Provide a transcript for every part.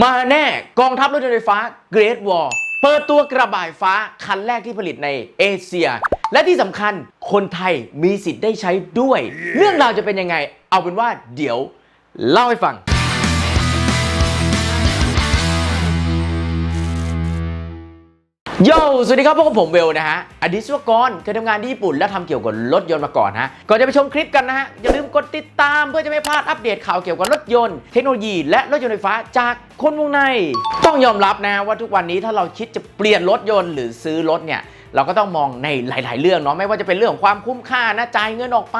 มาแน่กองทัพรถยนต์ไฟฟ้า Great Wall เปิดตัวกระบะไฟฟ้าคันแรกที่ผลิตในเอเชีย และที่สำคัญคนไทยมีสิทธิ์ได้ใช้ด้วย เรื่องราวจะเป็นยังไง เอาเป็นว่าเดี๋ยวเล่าให้ฟัง โย สวัสดีครับพวกผมเวลนะฮะ อดีตวิศวกรเคยทำงานที่ญี่ปุ่นและทำเกี่ยวกับรถยนต์มาก่อนฮะ ก่อนจะไปชมคลิปกันนะฮะ อย่าลืมกดติดตามเพื่อจะไม่พลาดอัปเดตข่าวเกี่ยวกับรถยนต์ เทคโนโลยีและรถยนต์ไฟฟ้าจากคนวงใน ต้องยอมรับนะว่าทุกวันนี้ถ้าเราคิดจะเปลี่ยนรถยนต์หรือซื้อรถเนี่ย เราก็ต้องมองในหลาย ๆ เรื่องเนาะไม่ว่าจะเป็นเรื่องของความคุ้มค่านะจ่ายเงินออกไป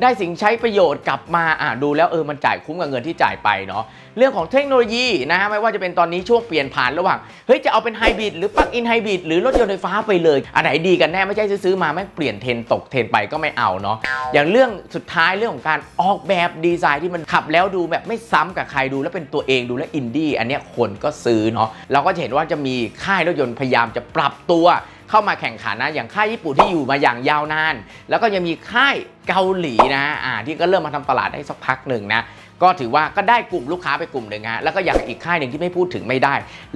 ได้สิ่งใช้ประโยชน์กลับมาอ่าดูแล้วเออมันจ่ายคุ้มกับเงินที่จ่ายไปเนาะเรื่องของเทคโนโลยีนะฮะไม่ว่าจะเป็นตอนนี้ช่วงเปลี่ยนผ่านระหว่างเฮ้ยจะเอาเป็นไฮบริดหรือปลั๊กอินไฮบริดหรือรถยนต์ไฟฟ้าไปเลย อันไหนดีกันแน่ไม่ใช่ซื้อมาแม่งเปลี่ยนเทรนตกเทรนไปก็ไม่เอาเนาะอย่างเรื่องสุดท้ายเรื่องของการออกแบบดีไซน์ที่มันขับแล้วดูแบบไม่ซ้ำกับใครดูแล้วเป็นตัวเองดูแล้วอินดี้อันเนี้ยคนก็ซื้อเนาะเราก็จะเห็นว่าจะมีค่ายรถยนต์พยายามจะปรับตัว เข้ามาแข่งขันนะ อย่างค่ายญี่ปุ่นที่อยู่มาอย่างยาวนาน แล้วก็ยังมีค่ายเกาหลีนะอ่าที่ก็เริ่มมาทำตลาดได้สักพักหนึ่งนะก็ถือว่าก็ได้กลุ่มลูกค้าไปกลุ่มหนึ่งฮะแล้วก็อย่างอีกค่ายหนึ่งที่ไม่พูดถึงไม่ได้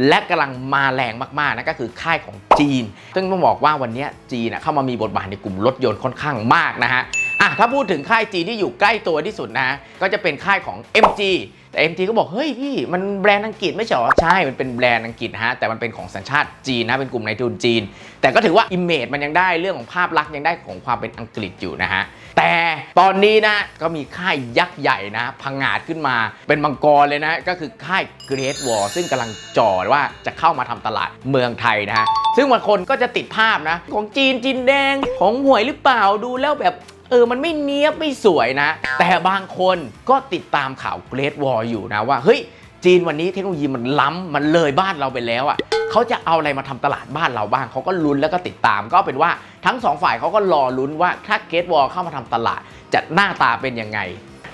และกำลังมาแรงมากๆนะก็คือค่ายของจีน ซึ่งต้องบอกว่าวันนี้จีนเข้ามามีบทบาทในกลุ่มรถยนต์ค่อนข้างมากนะฮะ อะถ้าพูดถึงค่ายจีนที่อยู่ใกล้ตัวที่สุดนะ ก็จะเป็นค่ายของ MG แต่ MG ก็บอก เฮ้ยพี่ มันแบรนด์อังกฤษไม่ใช่เหรอ ใช่ มันเป็นแบรนด์อังกฤษนะฮะ แต่มันเป็นของสัญชาติจีนนะ เป็นกลุ่มนายทุนจีน แต่ก็ถือว่าอิมเมจมันยังได้เรื่องของภาพลักษณ์ยังได้ของความเป็นอังกฤษอยู่นะฮะ แต่ตอนนี้นะ ก็มีค่ายยักษ์ใหญ่นะ พังงาดขึ้นมาเป็นมังกรเลยนะ ก็คือค่าย Great Wall ซึ่งกำลังจ่อว่าจะเข้ามาทำตลาดเมืองไทยนะฮะซึ่งบางคนก็จะติดภาพนะ ของจีนจีนแดงของหวยหรือเปล่าดูแล้วแบบ เออมันไม่เนี้ยบไม่สวยนะ แต่บางคนก็ติดตามข่าว Great Wall อยู่นะว่าเฮ้ยจีนวันนี้เทคโนโลยีมันล้ำมันเลยบ้านเราไปแล้วอะ่ะเขาจะเอาอะไรมาทำตลาดบ้านเราบ้างเขาก็ลุ้นแล้วก็ติดตาม ก็เป็นว่าทั้งสองฝ่ายเขาก็รอลุ้นว่าถ้า Great Wall เข้ามาทำตลาดจะหน้าตาเป็นยังไง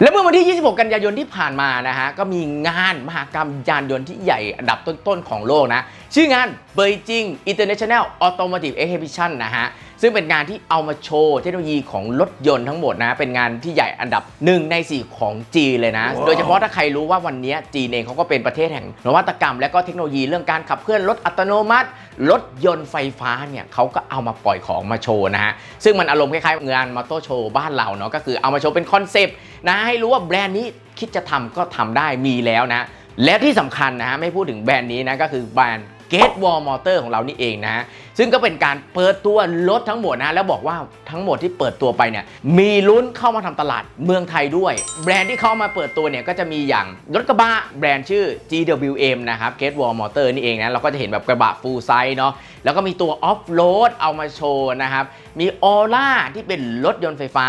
และเมื่อวันที่ 26 กันยายนที่ผ่านมานะฮะก็มีงานมหกรรมยานยนต์ที่ใหญ่อันดับต้นๆของโลกนะ ชื่องาน Beijing International Automotive Exhibition นะฮะ ซึ่งเป็นงานที่เอามาโชว์เทคโนโลยีของรถยนต์ทั้งหมดนะ เป็นงานที่ใหญ่อันดับ 1 ใน 4 ของจีนเลยนะ โดยเฉพาะถ้าใครรู้ว่าวันนี้จีนเองเขาก็เป็นประเทศแห่งนวัตกรรม และก็เทคโนโลยีเรื่องการขับเคลื่อนรถอัตโนมัติรถยนต์ไฟฟ้าเนี่ยเขาก็เอามาปล่อยของมาโชว์นะฮะ ซึ่งมันอารมณ์คล้ายๆงานมอเตอร์โชว์บ้านเราเนาะก็คือเอามาโชว์เป็นคอนเซปต์นะให้รู้ว่าแบรนด์นี้คิดจะทำก็ทำได้มีแล้วนะและที่สำคัญนะฮะไม่พูดถึงแบรนด์นี้นะก็คือแบรนด์ Gate Wall Motor ของเรานี่เองนะ ซึ่งก็เป็นการเปิดตัวรถทั้งหมดนะ แล้วบอกว่าทั้งหมดที่เปิดตัวไปเนี่ย มีลุ้นเข้ามาทำตลาดเมืองไทยด้วย แบรนด์ที่เข้ามาเปิดตัวเนี่ย ก็จะมีอย่างรถกระบะแบรนด์ชื่อ GWM นะครับ Gate Wall Motor นี่เองนะ เราก็จะเห็นแบบกระบะ full size เนาะ แล้วก็มีตัว off road เอามาโชว์นะครับ มี Aura ที่เป็นรถยนต์ไฟฟ้า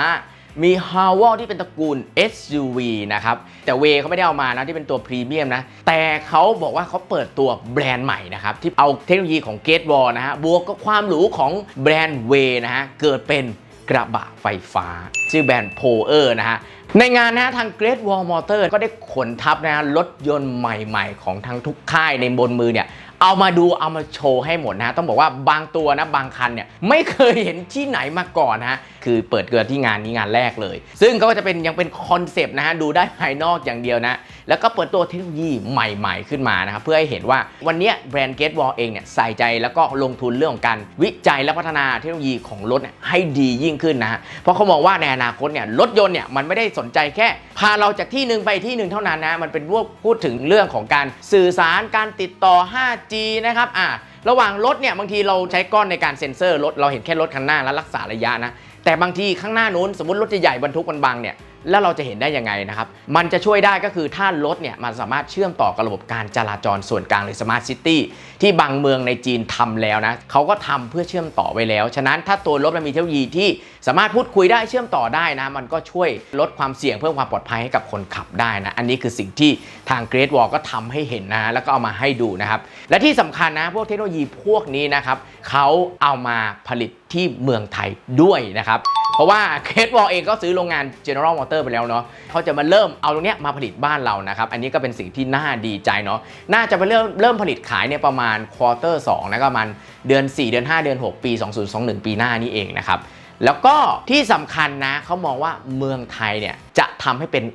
มี h a w a l ที่เป็นตระกูล SUV นะครับ แต่เวเขาไม่ได้เอามานะที่เป็นตัวพรีเมียมนะ แต่เขาบอกว่าเขาเปิดตัวแบรนด์ใหม่นะครับ ที่เอาเทคโนโลยีของ Gate w a l นะฮะบวกกับความหรูของแบรนด์เวนะฮะเกิดเป็นกระบะไฟฟ้า ชื่อแบรนด์ p o e r นะฮะในงานนะทาง Great Wall Motor ก็ได้ขนทัพนะฮะรถยนต์ใหม่ๆ ของทั้งทุกค่ายในบนมือเนี่ย เอามาดูเอามาโชว์ให้หมดนะฮะต้องบอกว่าบางตัวนะบางคันเนี่ยไม่เคยเห็นที่ไหนมาก่อนนะฮะคือเปิดเกิดที่งานนี้งานแรกเลย ซึ่งก็จะเป็นยังเป็นคอนเซปต์นะฮะดูได้ภายนอกอย่างเดียวนะแล้วก็เปิดตัวเทคโนโลยีใหม่ๆ ขึ้นมานะครับเพื่อให้เห็นว่าวันนี้แบรนด์ Gate Wall เองเนี่ยใส่ใจแล้วก็ลงทุนเรื่องของการวิจัยและพัฒนาเทคโนโลยีของรถเนี่ยให้ดียิ่งขึ้นนะฮะเพราะเขามองว่าในอนาคตเนี่ยรถยนต์เนี่ยมันไม่ได้สนใจแค่ พาเราจากที่หนึ่งไปที่หนึ่งเท่านั้นนะมันเป็นพวกพูดถึงเรื่องของการสื่อสารการติดต่อ 5G นะครับอ่าระหว่างรถเนี่ยบางทีเราใช้ก้อนในการเซ็นเซอร์รถเราเห็นแค่รถคันหน้าแล้วรักษาระยะนะแต่บางทีข้างหน้านู้นสมมติรถใหญ่ๆบรรทุกมันบังเนี่ย แล้วเราจะเห็นได้ยังไงนะครับ มันจะช่วยได้ก็คือถ้ารถเนี่ยมันสามารถเชื่อมต่อกับระบบการจราจรส่วนกลางหรือสมาร์ทซิตี้ที่บางเมืองในจีนทำแล้วนะเขาก็ทำเพื่อเชื่อมต่อไว้แล้ว ฉะนั้นถ้าตัวรถมันมีเทคโนโลยีที่สามารถพูดคุยได้เชื่อมต่อได้นะ มันก็ช่วยลดความเสี่ยงเพิ่มความปลอดภัยให้กับคนขับได้นะ อันนี้คือสิ่งที่ทาง Great Wall ก็ทำให้เห็นนะ แล้วก็เอามาให้ดูนะครับ และที่สำคัญนะ พวกเทคโนโลยีพวกนี้นะครับเขาเอามาผลิตที่เมืองไทยด้วยนะครับ ราะว่าเคสวอลเองก็ซื้อโรงงาน General Motor ไปแล้วเนาะเขาจะมาเริ่มเอาตรงเนี้ยมาผลิตบ้านเรานะครับ อันนี้ก็เป็นสิ่งที่น่าดีใจเนาะน่าจะไปเริ่มเริ่มผลิตขายเนี่ยประมาณควอเตอร์2นะก็ประมาณเดือน 4 เดือน 5 เดือน 6 ปี 2021 ปีหน้านี่เองนะครับแล้วก็ที่สำคัญนะเขามองว่าเมืองไทยเนี่ยจะทำให้เป็น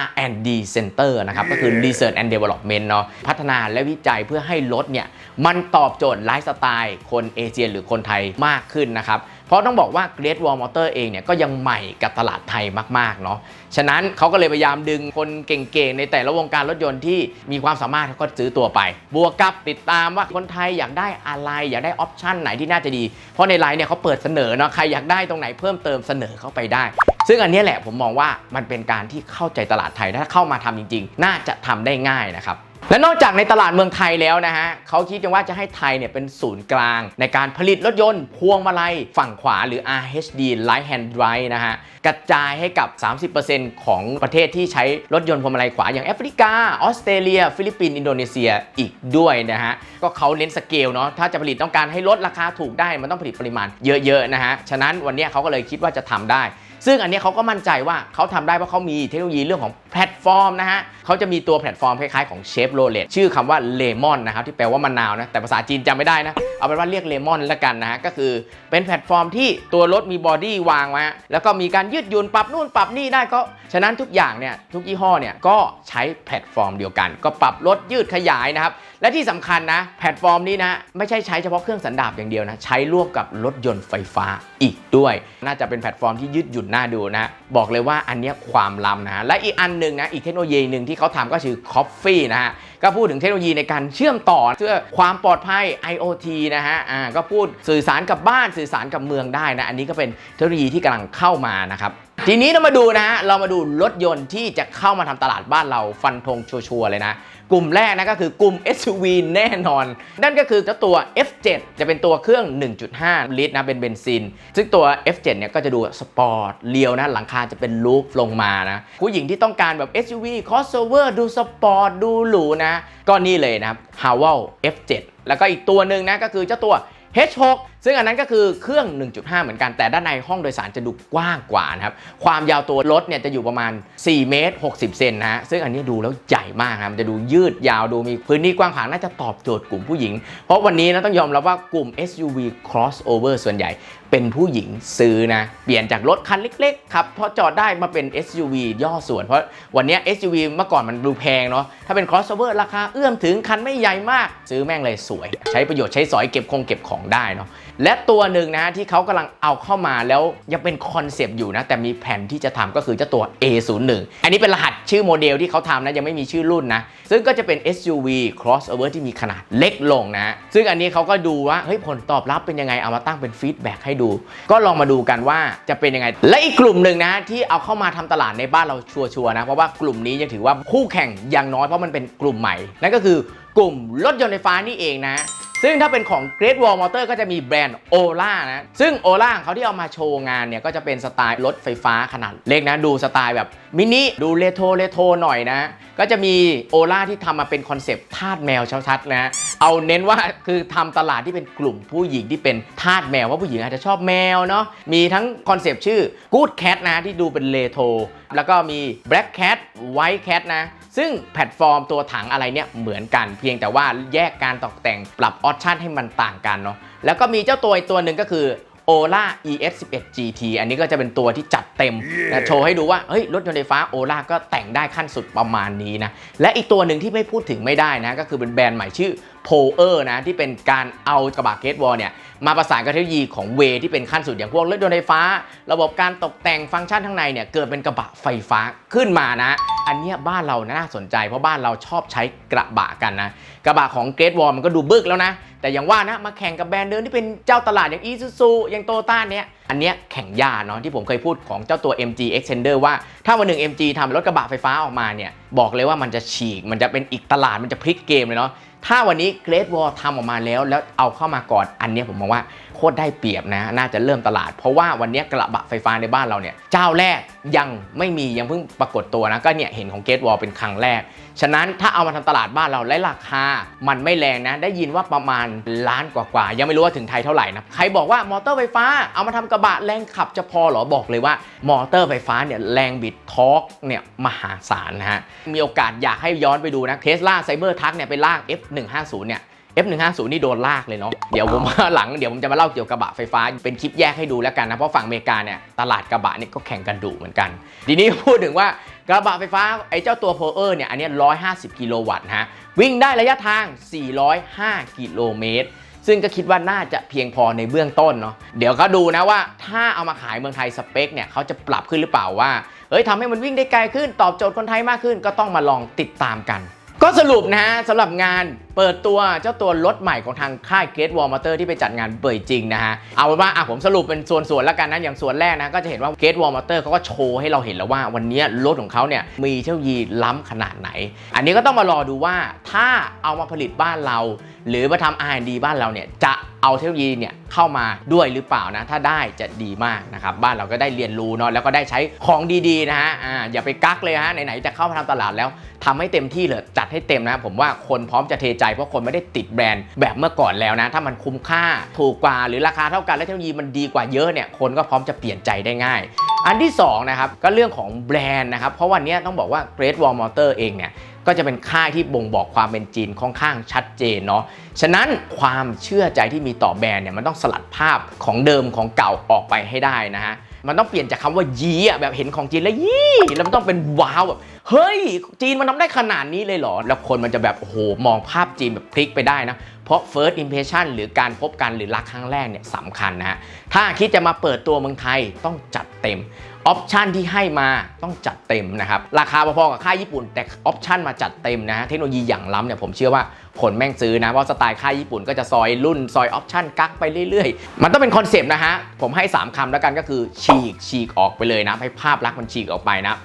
R&D Center นะครับ ก็คือ Research and Development เนาะพัฒนาและวิจัยเพื่อให้รถเนี่ย มันตอบโจทย์ไลฟ์สไตล์คนเอเชียหรือคนไทยมากขึ้นนะครับ เพราะต้องบอกว่า Great Wall Motor เองเนี่ยก็ยังใหม่กับตลาดไทยมากๆเนาะฉะนั้นเขาก็เลยพยายามดึงคนเก่งๆ ในแต่ละวงการรถยนต์ที่มีความสามารถเขาก็ซื้อตัวไป บวกกับติดตามว่าคนไทยอยากได้อะไร อยากได้ออปชันไหนที่น่าจะดี เพราะในไลน์เนี่ยเขาเปิดเสนอเนาะใครอยากได้ตรงไหนเพิ่มเติมเสนอเข้าไปได้ ซึ่งอันนี้แหละผมมองว่ามันเป็นการที่เข้าใจตลาดไทยถ้าเข้ามาทำจริง ๆ น่าจะทำได้ง่ายนะครับ และนอกจากในตลาดเมืองไทยแล้วนะฮะเขาคิดกันว่าจะให้ไทยเนี่ยเป็นศูนย์กลาง ในการผลิตรถยนต์พวงมาลัยฝั่งขวาหรือ RHD Right Hand Drive นะฮะกระจายให้กับ 30%ของประเทศที่ใช้รถยนต์พวงมาลัยขวาอย่างแอฟริกา ออสเตรเลีย ฟิลิปปินส์อินโดนีเซียอีกด้วยนะฮะก็เขาเน้นสเกลเนาะถ้าจะผลิตต้องการให้ลดราคาถูกได้มันต้องผลิตปริมาณเยอะๆนะฮะฉะนั้นวันนี้เขาก็เลยคิดว่าจะทำได้ซึ่งอันนี้เขาก็มั่นใจว่าเขาทำได้เพราะเขามีเทคโนโลยีเรื่องของแพลตฟอร์มนะฮะเขาจะมีตัวแพลตฟอร์มคล้ายๆของเชฟโรเลตชื่อคำว่าเลมอนนะครับที่แปลว่ามะนาวนะแต่ภาษาจีนจำไม่ได้นะ เอาเป็นว่าเรียกเลมอนแล้วกันนะฮะก็คือเป็นแพลตฟอร์มที่ตัวรถมีบอดี้วางไว้แล้วก็มีการยืดหยุ่นปรับนู่นปรับนี่ได้ก็ฉะนั้นทุกอย่างเนี่ยทุกยี่ห้อเนี่ยก็ใช้แพลตฟอร์มเดียวกัน ก็ปรับลดยืดขยายนะครับและที่สำคัญนะแพลตฟอร์มนี้นะไม่ใช่ใช้เฉพาะเครื่องสันดาปอย่างเดียวนะใช้ร่วมกับรถยนต์ไฟฟ้าอีกด้วย น่าจะเป็นแพลตฟอร์มที่ยืดหยุ่นน่าดูนะบอกเลยว่าอันนี้ความล้ำนะและอีกอันหนึ่งนะอีกเทคโนโลยีหนึ่งที่เขาทำก็คือ Coffee นะฮะ ก็พูดถึงเทคโนโลยีในการเชื่อมต่อเพื่อความปลอดภัย IoT นะฮะอ่าก็พูดสื่อสารกับบ้านสื่อสารกับเมืองได้นะอันนี้ก็เป็นเทคโนโลยีที่กำลังเข้ามานะครับทีนี้เรามาดูนะฮะเรามาดูรถยนต์ที่จะเข้ามาทำตลาดบ้านเราฟันธงชัวร์ๆเลยนะ กลุ่มแรกนะก็คือกลุ่ม SUV แน่นอน นั่นก็คือเจ้าตัว F7 จะเป็นตัวเครื่อง 1.5 ลิตรนะเป็นเบนซิน ซึ่งตัว F7 เนี่ยก็จะดูสปอร์ตเลียวนะ หลังคาจะเป็นลูฟลงมานะ ผู้หญิงที่ต้องการแบบ SUV crossover ดูสปอร์ตดูหรูนะก็นี่เลยนะครับ h a w e l F7 แล้วก็อีกตัวหนึ่งนะก็คือเจ้าตัว H6 ซึ่งอันนั้นก็คือเครื่อง 1.5 เหมือนกันแต่ด้านในห้องโดยสารจะดูกว้างกว่านะครับความยาวตัวรถเนี่ยจะอยู่ประมาณ 4 เมตร 60 เซนนะฮะซึ่งอันนี้ดูแล้วใหญ่มากครับมันจะดูยืดยาวดูมีพื้นที่กว้างขวางน่าจะตอบโจทย์กลุ่มผู้หญิง เพราะวันนี้นะต้องยอมรับว่ากลุ่ม SUV crossover ส่วนใหญ่เป็นผู้หญิงซื้อนะเปลี่ยนจากรถคันเล็กๆครับพอจอดได้มาเป็น SUV ย่อส่วน เพราะวันนี้ SUV เมื่อก่อนมันดูแพงเนาะถ้าเป็น crossover ราคาเอื้อมถึงคันไม่ใหญ่มาก ซื้อแม่งเลยสวย ใช้ประโยชน์ใช้สอยเก็บคงเก็บของได้เนาะและตัวหนึ่งนะที่เขากำลังเอาเข้ามาแล้วยังเป็นคอนเซปต์อยู่นะ แต่มีแผนที่จะทำก็คือเจ้าตัว A01 อันนี้เป็นรหัสชื่อโมเดลที่เขาทำนะ ยังไม่มีชื่อรุ่นนะ ซึ่งก็จะเป็น SUV crossover ที่มีขนาดเล็กลงนะ ซึ่งอันนี้เขาก็ดูว่าเฮ้ยผลตอบรับเป็นยังไงเอามาตั้งเป็นฟีดแบ็กให้ดู ก็ลองมาดูกันว่าจะเป็นยังไง และอีกกลุ่มหนึ่งนะที่เอาเข้ามาทำตลาดในบ้านเราชัวร์ๆนะเพราะว่ากลุ่มนี้ยังถือว่าคู่แข่งอย่างน้อยเพราะมันเป็นกลุ่มใหม่นั่นก็คือกลุ่มรถยนต์ไฟฟ้านี่เองนะ ซึ่งถ้าเป็นของ Great Wall Motor ก็จะมีแบรนด์ Ola นะ ซึ่ง Ola ของเขาที่เอามาโชว์งานเนี่ย ก็จะเป็นสไตล์รถไฟฟ้าขนาดเล็กนะ ดูสไตล์แบบมินิ ดูเรโทรเรโทรหน่อยนะ ก็จะมี Ola ที่ทำมาเป็นคอนเซปต์ทาสแมวชัดๆนะ เอาเน้นว่าคือทำตลาดที่เป็นกลุ่มผู้หญิงที่เป็นทาสแมวว่าผู้หญิงอาจจะชอบแมวเนาะ มีทั้งคอนเซปต์ชื่อ Good Cat นะที่ดูเป็นเรโทรแล้วก็มี Black Cat White Cat นะ ซึ่งแพลตฟอร์มตัวถังอะไรเนี่ยเหมือนกัน เพียงแต่ว่าแยกการตกแต่งปรับออปชันให้มันต่างกันเนาะแล้วก็มีเจ้าตัวอีกตัวหนึ่งก็คือ Ola ES11 GT อันนี้ก็จะเป็นตัวที่จัดเต็มนะโชว์ให้ดูว่าเฮ้ยรถยนต์ไฟฟ้า Ola ก็แต่งได้ขั้นสุดประมาณนี้นะ และอีกตัวหนึ่งที่ไม่พูดถึงไม่ได้นะ ก็คือเป็นแบรนด์ใหม่ชื่อ p o e r นะที่เป็นการเอากระบะเกตวอลเนี่ยมาประสานกับเทคโนโลยีของเวที่เป็นขั้นสุดอย่างพวกรถยนต์ไฟฟ้า ระบบการตกแต่งฟังก์ชันข้างในเนี่ยเกิดเป็นกระบะไฟฟ้าขึ้นมานะ อันเนี้ยบ้านเราน่าสนใจ เพราะบ้านเราชอบใช้กระบะกันนะ กระบะของเกร t วอลมันก็ดูบึกแล้วนะ แต่อย่างว่านะมาแข่งกับแบรนด์เดิมที่เป็นเจ้าตลาดอย่าง Isuzu อย่างโตต้าเนี้ย อันเนี้ยแข่งยาเนาะที่ผมเคยพูดของเจ้าตัว MG Extender ว่าถ้าวันหนึ่ง MG ทำรถกระบะไฟฟ้าออกมาเนี่ยบอกเลยว่ามันจะฉีก มันจะเป็นอีกตลาดมันจะพลิกเกมเลยเนาะถ้าวันนี้ Great Wall ทำออกมาแล้วแล้วเอาเข้ามาก่อนอันเนี้ยผมมองว่าโคตรได้เปรียบนะ น่าจะเริ่มตลาด เพราะว่าวันเนี้ยกระบะไฟฟ้าในบ้านเราเนี่ยเจ้าแรกยังไม่มียังเพิ่งปรากฏตัวนะก็เนี่ยเห็นของ Great Wall เป็นครั้งแรก ฉะนั้นถ้าเอามาทำตลาดบ้านเราและราคา มันไม่แรงนะ ได้ยินว่าประมาณล้านกว่าๆยังไม่รู้ว่าถึงไทยเท่าไหร่นะ ใครบอกว่ามอเตอร์ไฟฟ้าเอามาทำกระบะแรงขับจะพอหรอบอกเลยว่ามอเตอร์ไฟฟ้าเนี่ยแรงบิดทอร์กเนี่ยมหาศาลนะฮะ มีโอกาสอยากให้ย้อนไปดูนะเทสลาไซเบอร์ทักเนี่ยไปลาก F150 เนี่ย F150 นี่โดนลากเลยเนาะ เดี๋ยวผมหลังเดี๋ยวผมจะมาเล่าเกี่ยวกับกระบะไฟฟ้า เป็นคลิปแยกให้ดูแล้วกันนะ เพราะฝั่งอเมริกาเนี่ยตลาดกระบะนี่ก็แข่งกันดุเหมือนกัน ทีนี้พูดถึงว่า กระบะไฟฟ้าไอ้เจ้าตัวโพเออร์เนี่ยอันนี้ย150 กิโลวัตต์ฮะวิ่งได้ระยะทาง 405 กิโลเมตร ซึ่งก็คิดว่าน่าจะเพียงพอในเบื้องต้นเนาะเดี๋ยวก็ดูนะว่าถ้าเอามาขายเมืองไทยสเปคเนี่ยเขาจะปรับขึ้นหรือเปล่าว่าเอ้ยทำให้มันวิ่งได้ไกลขึ้นตอบโจทย์คนไทยมากขึ้น ก็ต้องมาลองติดตามกัน ก็สรุปนะฮะสำหรับงาน เปิดตัวเจ้าตัวรถใหม่ของทางค่าย Great Wall Motor ที่ไปจัดงานเบยจริงนะฮะ เอาเป็นว่าอะผมสรุปเป็นส่วนๆแล้วกันนะอย่างส่วนแรกนะก็จะเห็นว่า Great Wall Motor เขาก็โชว์ให้เราเห็นแล้วว่าวันนี้รถของเขาเนี่ยมีเทคโนโลยีล้ำขนาดไหน อันนี้ก็ต้องมารอดูว่าถ้าเอามาผลิตบ้านเรา หรือมาทำ R&D บ้านเราเนี่ยจะเอาเทคโนโลยีเนี่ยเข้ามาด้วยหรือเปล่านะ ถ้าได้จะดีมากนะครับ บ้านเราก็ได้เรียนรู้เนาะแล้วก็ได้ใช้ของดีๆนะฮะอ่าอย่าไปกักเลยฮะไหนๆจะเข้ามาทำตลาดแล้วทำให้เต็มที่เลยจัดให้เต็มนะผมว่าคนพร้อมจะเทใจเพราะคนไม่ได้ติดแบรนด์แบบเมื่อก่อนแล้วนะ ถ้ามันคุ้มค่าถูกกว่าหรือราคาเท่ากันและเทคโนโลยีมันดีกว่าเยอะเนี่ยคนก็พร้อมจะเปลี่ยนใจได้ง่าย อันที่สองนะครับก็เรื่องของแบรนด์นะครับเพราะวันนี้ต้องบอกว่า Great Wall Motor เองเนี่ยก็จะเป็นค่ายที่บ่งบอกความเป็นจีนค่อนข้างชัดเจนเนาะ ฉะนั้นความเชื่อใจที่มีต่อแบรนด์เนี่ยมันต้องสลัดภาพของเดิมของเก่าออกไปให้ได้นะฮะ มันต้องเปลี่ยนจากคำว่ายีอะแบบเห็นของจีนแล้วยี่แล้วมันต้องเป็นว้าวแบบเฮ้ย จีนมันทำได้ขนาดนี้เลยเหรอ แล้วคนมันจะแบบโอ้โหมองภาพจีนแบบพลิกไปได้นะ เพราะ first impression หรือการพบกันหรือรักครั้งแรกเนี่ยสำคัญนะฮะถ้าคิดจะมาเปิดตัวเมืองไทยต้องจัดเต็ม ออปชันที่ให้มาต้องจัดเต็มนะครับ ราคาพอๆกับค่ายญี่ปุ่น แต่ออปชันมาจัดเต็มนะฮะเทคโนโลยีอย่างล้ำเนี่ยผมเชื่อว่าคนแม่งซื้อนะ เพราะสไตล์ค่ายญี่ปุ่นก็จะซอยรุ่น ซอยออปชันกักไปเรื่อยๆ มันต้องเป็นคอนเซปต์นะฮะ ผมให้ 3คำแล้วกันก็คือฉีกฉีกออกไปเลยนะ ให้ภาพลักษณ์มันฉีกออกไปนะ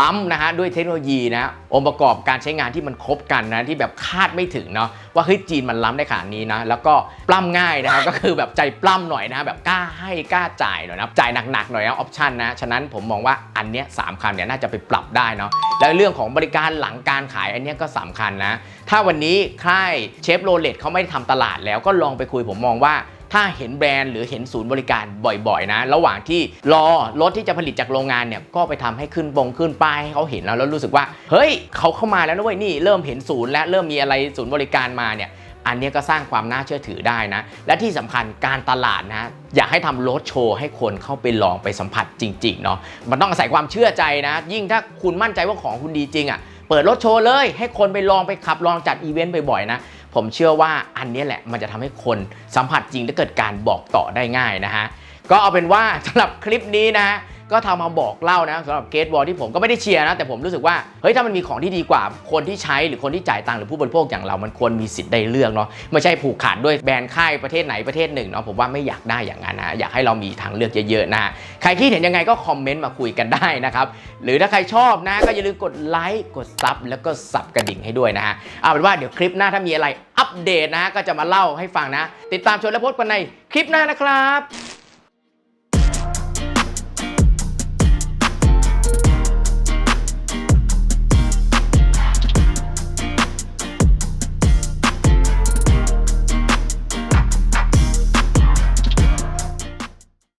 ล้ำนะฮะด้วยเทคโนโลยีนะองค์ประกอบการใช้งานที่มันครบกันนะที่แบบคาดไม่ถึงเนาะว่าเฮ้ยจีนมันล้ำได้ขนาดนี้นะแล้วก็ปล้ำง่ายนะครับก็คือแบบใจปล้ำหน่อยนะแบบกล้าให้กล้าจ่ายหน่อยนะจ่ายหนักๆหน่อยนะออปชันนะฉะนั้นผมมองว่าอันเนี้ยสามคำเนี่ยน่าจะไปปรับได้เนาะแล้วเรื่องของบริการหลังการขายอันเนี้ยก็สำคัญนะถ้าวันนี้ค่ายเชฟโรเลตเขาไม่ได้ทำตลาดแล้วก็ลองไปคุยผมมองว่า ถ้าเห็นแบรนด์หรือเห็นศูนย์บริการบ่อยๆนะ ระหว่างที่รอรถที่จะผลิตจากโรงงานเนี่ยก็ไปทำให้ขึ้นบงขึ้นป้ายให้เขาเห็นแล้วแล้วรู้สึกว่า เฮ้ยเขาเข้ามาแล้วนะเว้ยนี่เริ่มเห็นศูนย์และเริ่มมีอะไรศูนย์บริการมาเนี่ยอันนี้ก็สร้างความน่าเชื่อถือได้นะ และที่สำคัญการตลาดนะ อยากให้ทำรถโชว์ให้คนเข้าไปลองไปสัมผัสจริง ๆ เนาะมันต้องอาศัยความเชื่อใจนะ ยิ่งถ้าคุณมั่นใจว่าของคุณดีจริงอะ่ะเปิดรถโชว์เลย ให้คนไปลองไปขับลองจัดอีเวนต์บ่อยๆนะ ผมเชื่อว่าอันนี้แหละมันจะทำให้คนสัมผัสจริงและเกิดการบอกต่อได้ง่ายนะฮะก็เอาเป็นว่าสำหรับคลิปนี้นะฮะ ก็ทำมาบอกเล่านะสำหรับเกตบอลที่ผมก็ไม่ได้เชียร์นะ แต่ผมรู้สึกว่าเฮ้ยถ้ามันมีของที่ดีกว่า คนที่ใช้หรือคนที่จ่ายตังค์หรือผู้บริโภคอย่างเรามันควรมีสิทธิ์ได้เลือกเนาะไม่ใช่ผูกขาดด้วยแบรนด์ค่ายประเทศไหนประเทศหนึ่งเนาะผมว่าไม่อยากได้อย่างนั้นนะอยากให้เรามีทางเลือกเยอะๆนะใครคิดเห็นยังไงก็คอมเมนต์มาคุยกันได้นะครับหรือถ้าใครชอบนะก็อย่าลืมกดไลค์กดซับแล้วก็สับกระดิ่งให้ด้วยนะฮะเอาเป็นว่าเดี๋ยวคลิปหน้าถ้ามีอะไรอัปเดตนะฮะก็จะมาเล่าให้ฟังนะ ติดตามชมและพบกันในคลิปหน้านะครับ